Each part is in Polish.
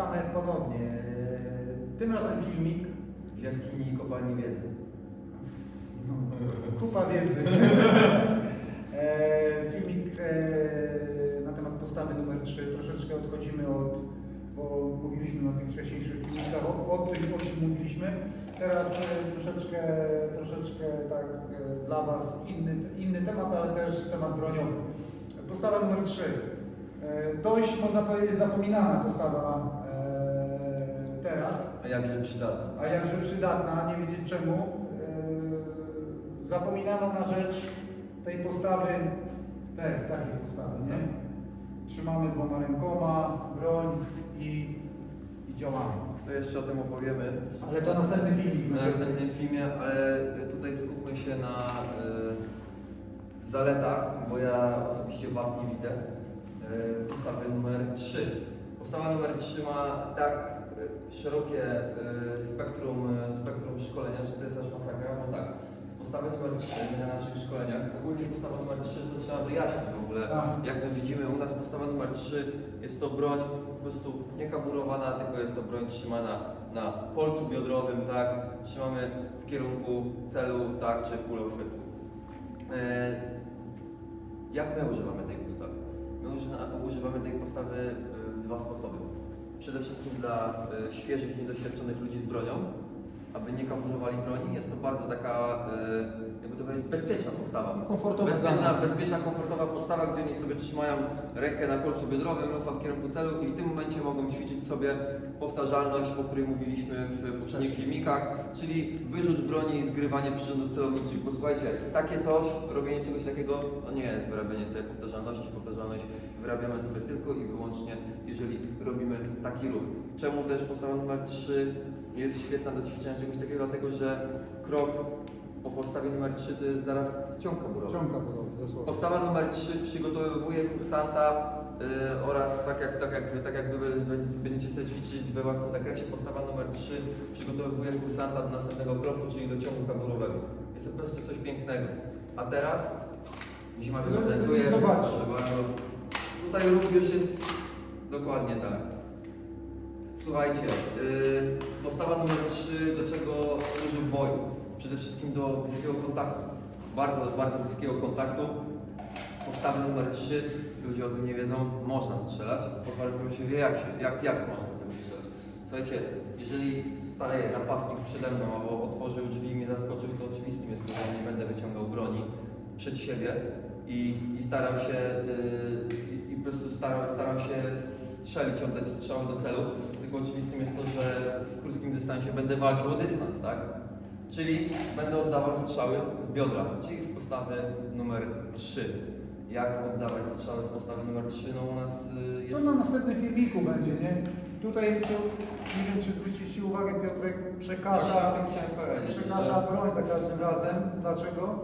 Witamy ponownie. Tym razem filmik. W jaskini i kopalni wiedzy. No, kupa wiedzy. E, filmik e, na temat postawy numer 3. Troszeczkę odchodzimy od, bo mówiliśmy na tych wcześniejszych filmikach, o, o tym, o czym mówiliśmy. Teraz e, troszeczkę, troszeczkę tak e, dla Was inny, inny temat, ale też temat broniowy. Postawa numer 3. E, dość, można powiedzieć, zapominana postawa e, teraz. A jakże przydatna. A jakże przydatna, nie wiedzieć czemu, yy, zapominana na rzecz tej postawy, tej, takiej postawy, nie? Trzymamy dwoma rękoma, broń i, i działamy. To jeszcze o tym opowiemy Ale to następny filmik. na będzie. następnym filmie, ale tutaj skupmy się na y, zaletach, bo ja osobiście wad nie widzę. Y, postawy numer 3. Postawa numer 3 ma tak szerokie y, spektrum, y, spektrum szkolenia, że to jest aż masakra. No tak, z postawy numer 3 my na naszych szkoleniach, ogólnie postawa numer 3 to trzeba wyjaśnić w ogóle. A. Jak my widzimy u nas postawa numer 3 jest to broń po prostu nie kaburowana, tylko jest to broń trzymana na kolcu biodrowym, tak? Trzymamy w kierunku celu tarczy kulochwytu. E, jak my używamy tej postawy? My używamy tej postawy e, w dwa sposoby. Przede wszystkim dla e, świeżych, niedoświadczonych ludzi z bronią, aby nie kaburowali broni. Jest to bardzo taka, e, jakby to powiedzieć, bezpieczna postawa. Komfortowa Bezpieczna, bezpieczna, komfortowa postawa, gdzie oni sobie trzymają rękę na kolcu biodrowym, lufa w kierunku celu i w tym momencie mogą ćwiczyć sobie powtarzalność, o której mówiliśmy w poprzednich filmikach, czyli wyrzut broni i zgrywanie przyrządów celowniczych. Bo słuchajcie, takie coś, robienie czegoś takiego, to nie jest wyrabianie sobie powtarzalności. Powtarzalność wyrabiamy sobie tylko i wyłącznie, jeżeli robimy taki ruch. Czemu też postawa numer 3 jest świetna do ćwiczenia czegoś takiego? Dlatego, że krok po postawie numer 3 to jest zaraz ciąg kaburowy. Ciąga podobnie, dosłownie. Postawa numer 3 przygotowuje kursanta y, oraz tak jak, tak, jak, tak jak wy będziecie sobie ćwiczyć we własnym zakresie, postawa numer 3 przygotowuje kursanta do następnego kroku, czyli do ciągu kaburowego. Jest to po prostu coś pięknego. A teraz zima prezentuje, zobacz. Tutaj ruch już jest dokładnie tak. Słuchajcie, y, postawa numer 3 do czego służy w boju? Przede wszystkim do bliskiego kontaktu. Bardzo, bardzo bliskiego kontaktu. Z postawy numer 3, ludzie o tym nie wiedzą, można strzelać. Po walce się wie jak, się, jak, jak można z tego strzelać. Słuchajcie, jeżeli staje napastnik przede mną albo otworzył drzwi i mnie zaskoczył, to oczywistym jest to, że nie będę wyciągał broni przed siebie i, i starał się yy, i, po prostu starał, starał się strzelić, oddać strzały do celu. Tylko oczywistym jest to, że w krótkim dystansie będę walczył o dystans, tak? Czyli będę oddawał strzały z biodra, czyli z postawy numer 3. Jak oddawać strzały z postawy numer 3? No u nas y, To jest... na następnym filmiku będzie, nie? Tutaj, tu, nie wiem czy zwróciliście uwagę, Piotrek Właśnie przekasza, o tym chciałem powiedzieć, przekasza że- broń za każdym razem. Dlaczego?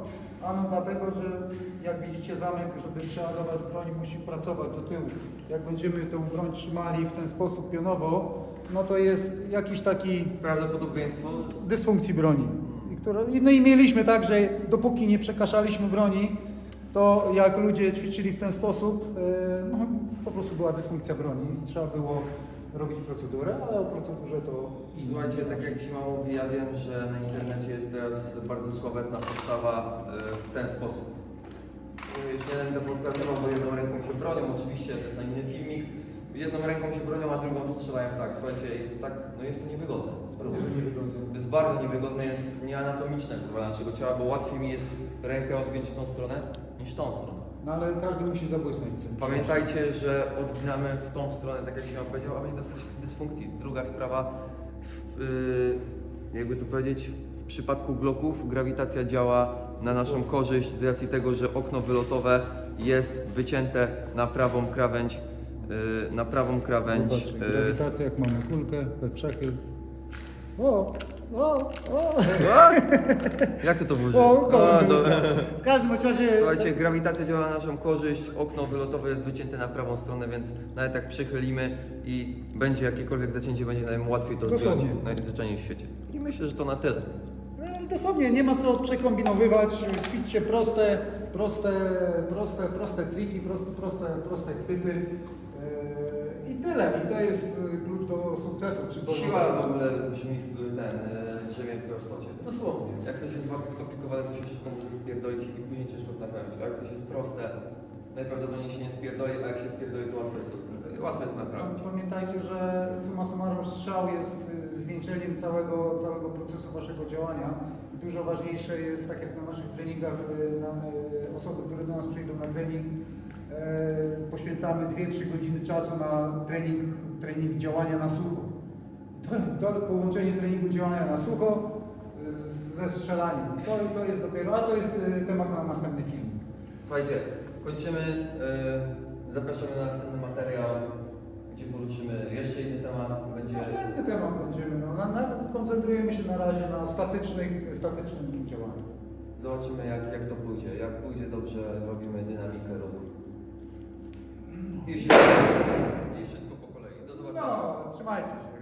Ano dlatego, że jak widzicie zamek, żeby przeładować broń musi pracować do tyłu. Jak będziemy tę broń trzymali w ten sposób pionowo, no to jest jakiś taki Prawdopodobieństwo dysfunkcji broni. I no i mieliśmy tak, że dopóki nie przekaszaliśmy broni, to jak ludzie ćwiczyli w ten sposób, e, no, po prostu była dysfunkcja broni i trzeba było robić procedurę, ale o procedurze to inny. Słuchajcie, tak jak Zima mówi, ja wiem, że na internecie jest teraz bardzo sławetna postawa e, w ten sposób. Już nie będę podkreślał, bo jedną ręką się bronią, oczywiście to jest na inny filmik. Jedną ręką się bronią, a drugą strzelają tak. Słuchajcie, jest to tak, no jest to niewygodne. Spróbuj. To jest bardzo niewygodne, jest nieanatomiczne kurwa naszego ciała, bo łatwiej mi jest rękę odgiąć w tą stronę niż tą stronę. No ale każdy musi zabłysnąć tym. Pamiętajcie, że odginamy w tą stronę, tak jak się wam powiedział, aby nie dostać dysfunkcji. Druga sprawa, w, yy, jakby tu powiedzieć, w przypadku bloków grawitacja działa na naszą korzyść z racji tego, że okno wylotowe jest wycięte na prawą krawędź, yy, na prawą krawędź. Zobaczcie, yy, grawitacja, jak mamy kulkę, we przechyl. O, o, o, jak to użyć? o, A, o, dobra. W każdym razie... Słuchajcie, grawitacja działa na naszą korzyść, okno wylotowe jest wycięte na prawą stronę, więc nawet jak przychylimy i będzie jakiekolwiek zacięcie, będzie nam łatwiej to zdjąć Dosłownie. najzwyczajniej w świecie. I myślę, że to na tyle. No, Dosłownie nie ma co przekombinowywać, ćwiczcie proste, proste, proste, proste triki, proste, proste, proste chwyty yy, I tyle. I to jest y, klucz do sukcesu. Czy do Siła w ogóle brzmi w ten, e, drzemie w prostocie. Dosłownie. Jak coś jest bardzo skomplikowane, to się szybko może spierdolić i później ciężko naprawić. A jak coś jest proste, najprawdopodobniej się nie spierdoli, a jak się spierdoli, to łatwo jest to łatwo jest naprawić. Pamiętajcie, że summa summarum strzał jest y, zwieńczeniem całego, całego procesu waszego działania. Dużo ważniejsze jest, tak jak na naszych treningach, y, na, y, osoby, które do nas przyjdą na trening, poświęcamy 2-3 godziny czasu na trening, trening działania na sucho. To, to połączenie treningu działania na sucho y, ze strzelaniem. To, to jest dopiero, a to jest y, temat na następny film. Słuchajcie, kończymy. e, Zapraszamy na następny materiał, gdzie poruszymy jeszcze inny temat. Będzie Następny temat będziemy, no, na, na, koncentrujemy się na razie na statycznych, statycznym działaniu. Zobaczymy jak, jak to pójdzie. Jak pójdzie dobrze, robimy dynamikę ruchu. I wszystko, I wszystko po kolei. Do zobaczenia. No, trzymajcie się.